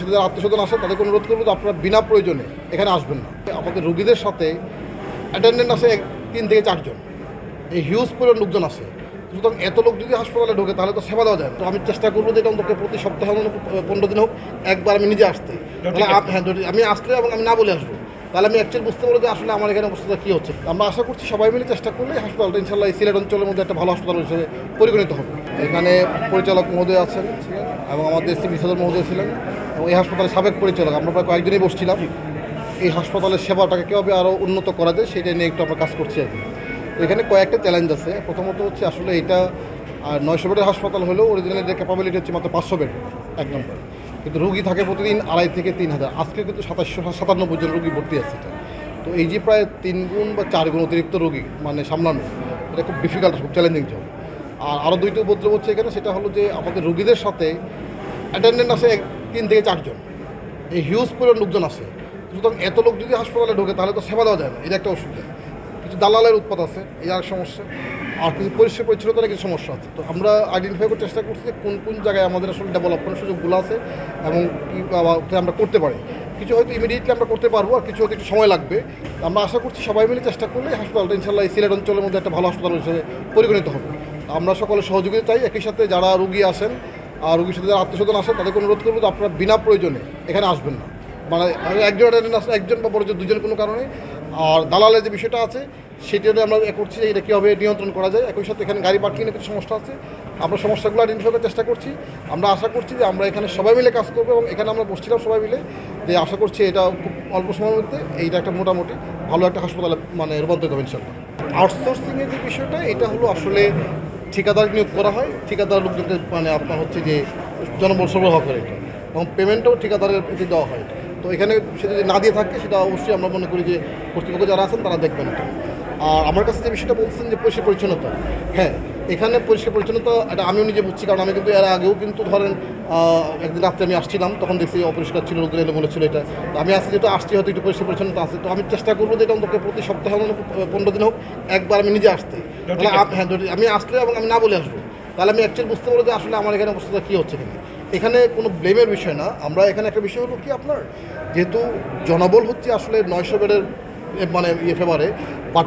সাথে যারা আত্মীয়স্বজন আসে তাদেরকে অনুরোধ করব যে আপনারা বিনা প্রয়োজনে এখানে আসবেন না। আমাদের রোগীদের সাথে অ্যাটেন্ডেন্ট আছে তিন থেকে চারজন। এই হিউজ পরিমাণ লোকজন আছে। সুতরাং এত লোক যদি হাসপাতালে ঢোকে তাহলে তো সেবা দেওয়া যায় তো আমি চেষ্টা করব যে এটা অন্তত প্রতি সপ্তাহে অন্তত পনেরো দিন হোক একবার আমি নিজে আসতে। তাহলে আপ- হ্যাঁ যদি আমি আসলে এবং আমি না বলে আসব। তাহলে আমি অ্যাকচুয়ালি বুঝতে পারব যে আসলে আমার এখানে অবস্থা কী হচ্ছে। আমরা আশা করছি সবাই মিলে চেষ্টা করলে হাসপাতালটা ইনশাল্লাহ এই সিলেট অঞ্চলের মধ্যে একটা ভালো হাসপাতাল হিসেবে পরিগণিত হবে। এখানে পরিচালক মহোদয় আছেন এবং আমাদের সিভি সদর মহোদয় ছিলেন। এবং এই হাসপাতালের সাবেক পরিচালক, আমরা প্রায় কয়েকদিনই বসছিলাম। এই হাসপাতালের সেবাটাকে কীভাবে আরও উন্নত করা যায় সেটা নিয়ে একটু আমরা কাজ করছি আর কি। এখানে কয়েকটা চ্যালেঞ্জ আছে। প্রথমত হচ্ছে আসলে এটা নয়শো বেডের হাসপাতাল হলেও অরিজিনাল এটার ক্যাপাবিলিটি হচ্ছে মাত্র পাঁচশো বেড, এক নম্বর। কিন্তু রুগী থাকে প্রতিদিন আড়াই থেকে তিন হাজার। আজকে কিন্তু সাতাশশো সাতান্নব্বই জন রুগী ভর্তি আছে এটা। তো এই যে প্রায় তিন গুণ বা চার গুণ অতিরিক্ত রোগী মানে সামলানো, এটা খুব ডিফিকাল্ট খুব চ্যালেঞ্জিং জব আর আরও দুইটা উপদ্রব হচ্ছে এখানে, সেটা হলো যে আমাদের রুগীদের সাথে অ্যাটেন্ডেন্ট আছে তিন থেকে চারজন। এই হিউজ পরিমাণ লোকজন আছে। সুতরাং এত লোক যদি হাসপাতালে ঢোকে, তাহলে তো সেবা দেওয়া যায় না। এটা একটা অসুবিধা। কিছু দালালের উৎপাদ আছে, এই আর সমস্যা। আর কিছু পরিষ্কার পরিচ্ছন্নতার কিছু সমস্যা আছে। তো আমরা আইডেন্টিফাই করার চেষ্টা করছি যে কোন কোন জায়গায় আমাদের আসলে ডেভেলপমেন্ট সুযোগগুলো আছে এবং কী আমরা করতে পারি। কিছু হয়তো ইমিডিয়েটলি আমরা করতে পারব আর কিছু হয়তো একটু সময় লাগবে। আমরা আশা করছি সবাই মিলে চেষ্টা করলে হাসপাতালটা ইনশাল্লাহ এই সিলেট অঞ্চলের মধ্যে একটা ভালো হাসপাতাল হিসেবে পরিগণিত হবে। আমরা সকলে সহযোগিতা চাই। একই সাথে যারা রুগী আসেন আর রুগীর সাথে যারা আত্মীয়স্বজন আসে তাদেরকে অনুরোধ করব যে আপনারা বিনা প্রয়োজনে এখানে আসবেন না। মানে একজন attendant আসলে একজন বা বড় দুজন কোনো কারণে। আর দালালের যে বিষয়টা আছে সেটা আমরা এ করছি যে এটা কীভাবে নিয়ন্ত্রণ করা যায়। একই সাথে এখানে গাড়ি পার্কিংয়ের কিছু সমস্যা আছে। আমরা সমস্যাগুলো আইডেন্টিফাই করার চেষ্টা করছি। আমরা আশা করছি যে আমরা এখানে সবাই মিলে কাজ করব এবং এখানে আমরা বসছিলাম সবাই মিলে যে আশা করছি এটা খুব অল্প সময়ের মধ্যে এইটা একটা মোটামুটি ভালো একটা হাসপাতালে মানে রূপান্তরিত হবে ইনশাল্লাহ আউটসোর্সিংয়ের যে বিষয়টা, এটা হলো আসলে ঠিকাদার নিয়োগ করা হয়, ঠিকাদার লোকজনকে মানে আপনার হচ্ছে যে জনবল সরবরাহ করে এবং পেমেন্টও ঠিকাদারের প্রতি দেওয়া হয়। তো এখানে সেটা যদি না দিয়ে থাকে, সেটা অবশ্যই আমরা মনে করি যে কর্তৃপক্ষ যারা আছেন তারা দেখবেন আর আমার কাছে যে বিষয়টা বলছেন যে পরিষ্কার পরিচ্ছন্নতা হ্যাঁ এখানে পরিষ্কার পরিচ্ছন্নতা এটা আমিও নিজে বুঝছি কারণ আমি কিন্তু এর আগেও কিন্তু ধরেন একদিন রাত্রে আমি আসছিলাম তখন দেখছি অপরিষ্কার ছিল লোকজন এলো ছিল এটা। তো আমি আজকে যেহেতু আসছি হয়তো একটু পরিষ্কার পরিচ্ছন্নতা আছে তো আমি চেষ্টা করব যে এটা অন্তত প্রতি সপ্তাহে পনেরো দিন হোক একবার আমি নিজে আসতে। হ্যাঁ যদি আমি আসলে এবং আমি না বলে আসব। তাহলে আমি অ্যাকচুয়ালি বুঝতে পারব যে আসলে আমার এখানে অবস্থা কী হচ্ছে এখানে এখানে কোনো ব্লেমের বিষয় না আমরা এখানে একটা বিষয় হলো কি আপনার যেহেতু জনবল হচ্ছে আসলে নয়শো বেডের মানে ইয়ে ফেভারে বাট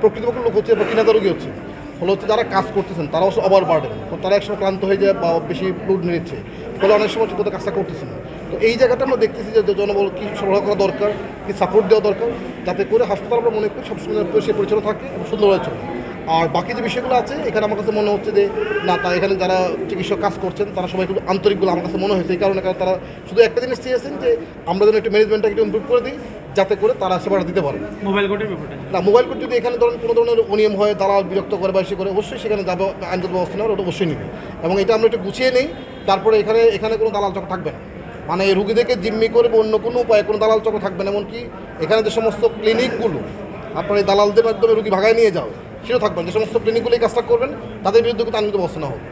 প্রকৃতপক্ষ লোক হচ্ছে বা তিন হাজার হচ্ছে। ফলে হচ্ছে যারা কাজ করতেছেন তারা অবশ্য ওভার বার্ডেন তারা একসময় ক্লান্ত হয়ে যায় বা বেশি লোড নিচ্ছে। ফলে অনেক সময় ঠিকমতো কাজটা করতেছে না। তো এই জায়গাটা আমরা দেখতেছি যে জনবল কী সরবরাহ করা দরকার, কী সাপোর্ট দেওয়া দরকার, যাতে করে হাসপাতাল আমরা মনে করি সবসময় পরিষ্কার পরিচ্ছন্ন থাকে এবং সুন্দরভাবে চলে। আর বাকি যে বিষয়গুলো আছে, এখানে আমার কাছে মনে হচ্ছে যে, না তা এখানে যারা চিকিৎসক কাজ করছেন, তারা সবাই খুব আন্তরিকগুলো আমার কাছে মনে হয়েছে। এই কারণে কারণ তারা শুধু একটা জিনিস চেয়েছেন যে, আমরা যেন একটু ম্যানেজমেন্টটা একটু ইমপ্রুভ করে দিই যাতে করে তারা সেবাটা দিতে পারে। মোবাইল কোর্টের ব্যাপারটা। না মোবাইল কোড যদি এখানে ধরেন কোনো ধরনের অনিয়ম হয় দালাল বিরক্ত করে বা সে করে অবশ্যই সেখানে যাবে আইনগত ব্যবস্থা নেওয়ার ওটা অবশ্যই নেবে। এবং এটা আমরা একটু গুছিয়ে নেই তারপরে এখানে এখানে কোনো দালাল চক্র থাকবে না। মানে এই রুগীদেরকে জিম্মি করে অন্য কোনো উপায়ে কোনো দালাল চক্র থাকবে না এমনকি এখানে যে সমস্ত ক্লিনিকগুলো আপনার এই দালালদের মাধ্যমে রুগী ভাগায় নিয়ে যাও সেটাও থাকবেন যে সমস্ত ক্লিনিকগুলো এই কাজটা করবেন তাদের বিরুদ্ধে কিন্তু আইনগত ব্যবস্থা নেওয়া হবে